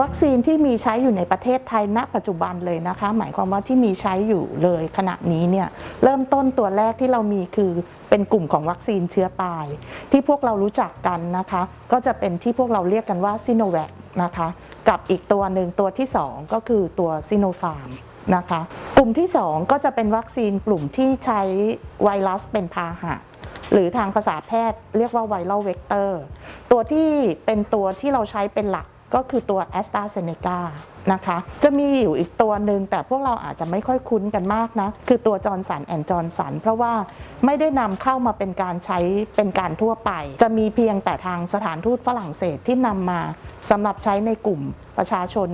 วัคซีนที่มีใช้อยู่ในประเทศไทยณ ปัจจุบันเลยนะคะ หมายความว่าที่มีใช้อยู่เลยขณะนี้เนี่ยเริ่มต้นตัวแรกที่เรามีคือเป็นกลุ่มของวัคซีนเชื้อตาย ที่พวกเรารู้จักกันนะคะ ก็จะเป็นที่พวกเราเรียกกันว่าซิโนแวคนะคะกับอีกตัวหนึ่งตัวที่ 2 ก็คือตัวซิโนฟาร์มนะคะกลุ่มที่ 2 ก็จะเป็นวัคซีนกลุ่มที่ใช้ไวรัสเป็นพาหะ หรือทางภาษาแพทย์เรียกว่าไวรัลเวกเตอร์ตัวที่เป็นตัวที่เราใช้เป็นหลัก ก็คือตัว a s t r a z เซ e c a นะคะ จะมีอยู่อีกตัวหนึ่งแต่พวกเราอาจจะไม่ค่อยคุ้นกันมากนะ คือตัวจอร์นสันแอนจอร์นสันเพราะว่าไม่ได้นำเข้ามาเป็นการใช้เป็นการทั่วไป จะมีเพียงแต่ทางสถานทูตฝรั่งเศสที่นำมาสำหรับใช้ในกลุ่มประชาชน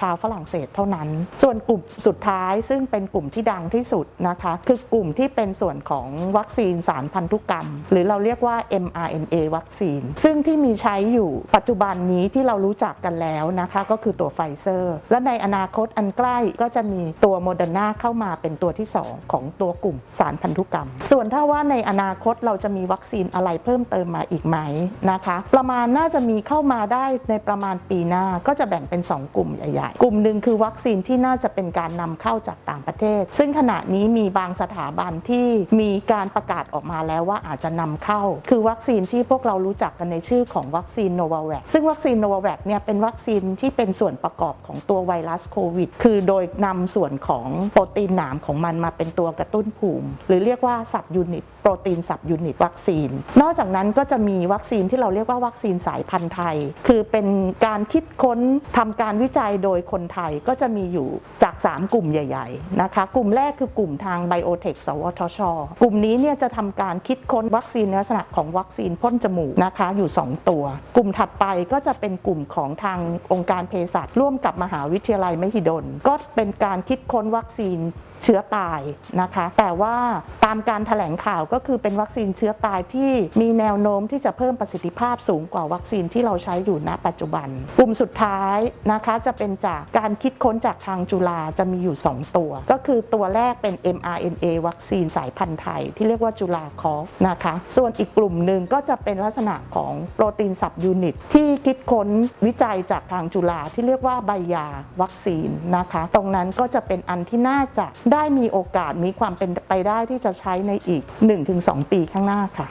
ชาวฝรั่งเศสเท่านั้น ส่วนกลุ่มสุดท้ายซึ่งเป็นกลุ่มที่ดังที่สุดนะคะ คือกลุ่มที่เป็นส่วนของวัคซีนสารพันธุกรรม หรือเราเรียกว่า mRNA วัคซีน ซึ่งที่มีใช้อยู่ปัจจุบันนี้ที่เรารู้จักกันแล้วนะคะ ก็คือตัวไฟเซอร์และในอนาคตอันใกล้ก็จะมีตัวโมเดอร์นาเข้ามาเป็นตัวที่ 2 ของตัวกลุ่มสารพันธุกรรม ส่วนถ้าว่าในอนาคตเราจะมีวัคซีนอะไรเพิ่มเติมมาอีกไหมนะคะ ประมาณน่าจะมีเข้ามาได้ในประมาณปีหน้าก็จะแบ่งเป็น 2 กลุ่มใหญ่ๆ กลุ่มหนึ่งคือวัคซีนที่น่าจะเป็นการนำเข้าจากต่างประเทศ ซึ่งขณะนี้มีบางสถาบันที่มีการประกาศออกมาแล้วว่าอาจจะนำเข้า คือวัคซีนที่พวกเรารู้จักกันในชื่อของวัคซีนโนวาแวคซึ่งวัคซีนโนวาแวคเนี่ยเป็นวัคซีนที่เป็นส่วนประกอบของตัวไวรัสโควิด คือโดยนำส่วนของโปรตีนหนามของมันมาเป็นตัวกระตุ้นภูมิ หรือเรียกว่าสับยูนิตโปรตีนสับยูนิตวัคซีน นอกจากนั้นก็จะมีวัคซีนที่เราเรียกว่าวัคซีนสายพันธุ์ไทย คือเป็นการคิดค้นทำการวิจัยโดยคนไทยก็จะมีอยู่จาก 3 กลุ่มใหญ่ ๆ นะคะ กลุ่มแรกคือกลุ่มทางไบโอเทคสวทช กลุ่มนี้เนี่ยจะทำการคิดค้นวัคซีนในลักษณะของวัคซีนพ่นจมูกนะคะอยู่ 2 ตัว กลุ่มถัดไปก็จะเป็นกลุ่มของทางองค์การเภสัชร่วมกับมหาวิทยาลัยมหิดล ก็เป็นการคิดค้นวัคซีนเชื้อตายนะคะ แต่ว่าตามการถแถลงข่าวก็คือเป็นวัคซีนเชื้อตายที่มีแนวโน้มที่จะเพิ่มประสิทธิภาพสูงกว่าวัคซีนที่เราใช้อยู่ณปัจจุบัน กลุ่มสุดท้ายนะคะจะเป็นจากการคิดค้นจากทางจุฬาจะมีอยู่ 2 ตัว ก็คือตัวแรกเป็น mRNA วัคซีนสายพันธุ์ไทย ที่เรียกว่าจุฬาคอฟนะคะ ส่วนอีกกลุ่มหนึ่งก็จะเป็นลักษณะของโปรตีนสับยูนิต ที่คิดค้นวิจัยจากทางจุฬาที่เรียกว่าใบยาวัคซีนนะคะ ตรงนั้นก็จะเป็นอันที่น่าจะได้มีโอกาสมีความเป็นไปได้ที่จะใช้ในอีก 1-2 ปีข้างหน้าค่ะ